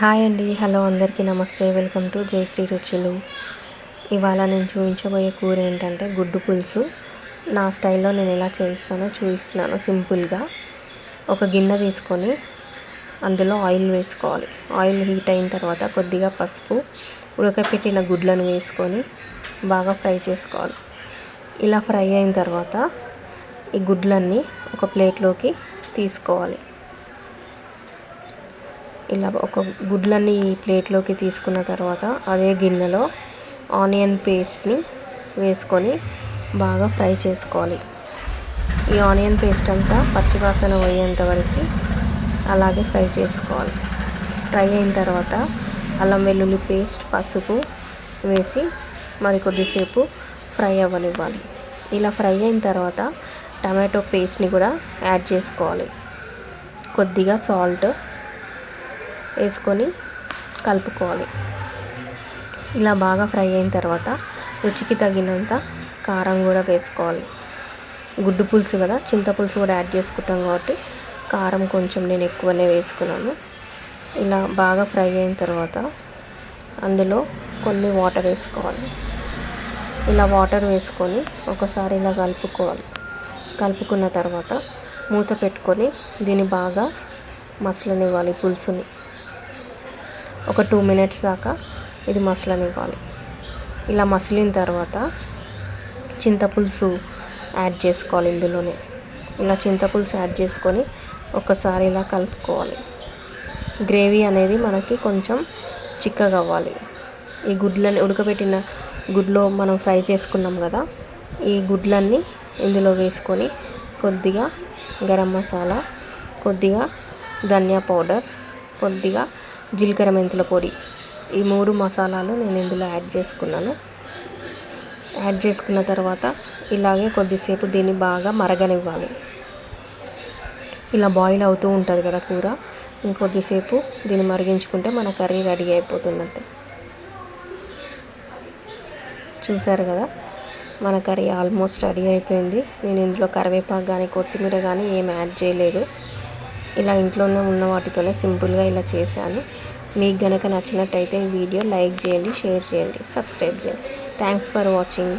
Hi అండి. Hello అందరికీ నమస్తే. వెల్కమ్ టు జయశ్రీ రుచులు. ఇవాళ నేను చూపించబోయే కూర ఏంటంటే గుడ్డు పులుసు. నా స్టైల్లో నేను ఎలా చేస్తానో చూపిస్తున్నాను సింపుల్గా. ఒక గిన్నె తీసుకొని అందులో ఆయిల్ వేసుకోవాలి. ఆయిల్ హీట్ అయిన తర్వాత కొద్దిగా పసుపు ఉడకపెట్టిన గుడ్లను వేసుకొని బాగా ఫ్రై చేసుకోవాలి. ఇలా ఫ్రై అయిన తర్వాత ఈ గుడ్లన్నీ ఒక ప్లేట్లోకి తీసుకోవాలి. ఇలా ఒక గుడ్లన్నీ ప్లేట్లోకి తీసుకున్న తర్వాత అదే గిన్నెలో ఆనియన్ పేస్ట్ని వేసుకొని బాగా ఫ్రై చేసుకోవాలి. ఈ ఆనియన్ పేస్ట్ అంతా పచ్చివాసన పోయేంత వరకు అలాగే ఫ్రై చేసుకోవాలి. ఫ్రై అయిన తర్వాత అల్లం వెల్లుల్లి పేస్ట్ పసుపు వేసి మరి కొద్దిసేపు ఫ్రై అవ్వనివ్వాలి. ఇలా ఫ్రై అయిన తర్వాత టమాటో పేస్ట్ని కూడా యాడ్ చేసుకోవాలి. కొద్దిగా సాల్ట్ వేసుకొని కలుపుకోవాలి. ఇలా బాగా ఫ్రై అయిన తర్వాత రుచికి తగినంత కారం కూడా వేసుకోవాలి. గుడ్డు పులుసు కదా చింతపులుసు కూడా యాడ్ చేసుకుంటాం కాబట్టి కారం కొంచెం నేను ఎక్కువనే వేసుకున్నాను. ఇలా బాగా ఫ్రై అయిన తర్వాత అందులో కొన్ని వాటర్ వేసుకోవాలి. ఇలా వాటర్ వేసుకొని ఒకసారి ఇలా కలుపుకోవాలి. కలుపుకున్న తర్వాత మూత పెట్టుకొని దీన్ని బాగా మసలనివ్వాలి పులుసుని. ఒక టూ మినిట్స్ దాకా ఇది మసలనివ్వాలి ఇలా మసిలిన తర్వాత చింతపులుసు యాడ్ చేసుకోవాలి ఇందులోనే. ఇలా చింతపులుసు యాడ్ చేసుకొని ఒకసారి ఇలా కలుపుకోవాలి. గ్రేవీ అనేది మనకి కొంచెం చిక్కగా అవ్వాలి. ఈ గుడ్లని ఉడకబెట్టిన గుడ్లో మనం ఫ్రై చేసుకున్నాం కదా ఈ గుడ్లన్నీ ఇందులో వేసుకొని కొద్దిగా గరం మసాలా కొద్దిగా ధనియా పౌడర్ కొద్దిగా జీలకర్ర మెంతుల పొడి. ఈ మూడు మసాలాలు నేను ఇందులో యాడ్ చేసుకున్నాను. యాడ్ చేసుకున్న తర్వాత ఇలాగే కొద్దిసేపు దీన్ని బాగా మరగనివ్వాలి. ఇలా బాయిల్ అవుతూ ఉంటుంది కదా కూర. ఇంకొద్దిసేపు దీన్ని మరిగించుకుంటే మన కర్రీ రెడీ అయిపోతున్నట్టు. చూసారు కదా? మన కర్రీ ఆల్మోస్ట్ రెడీ అయిపోయింది. నేను ఇందులో కరివేపాకు కానీ కొత్తిమీర కానీ ఏం యాడ్ చేయలేదు. ఇలా ఇంట్లోనే ఉన్న వాటితోనే సింపుల్గా ఇలా చేశాను. మీకు గనక నచ్చినట్టయితే ఈ వీడియో లైక్ చేయండి షేర్ చేయండి సబ్స్క్రైబ్ చేయండి. Thanks for watching.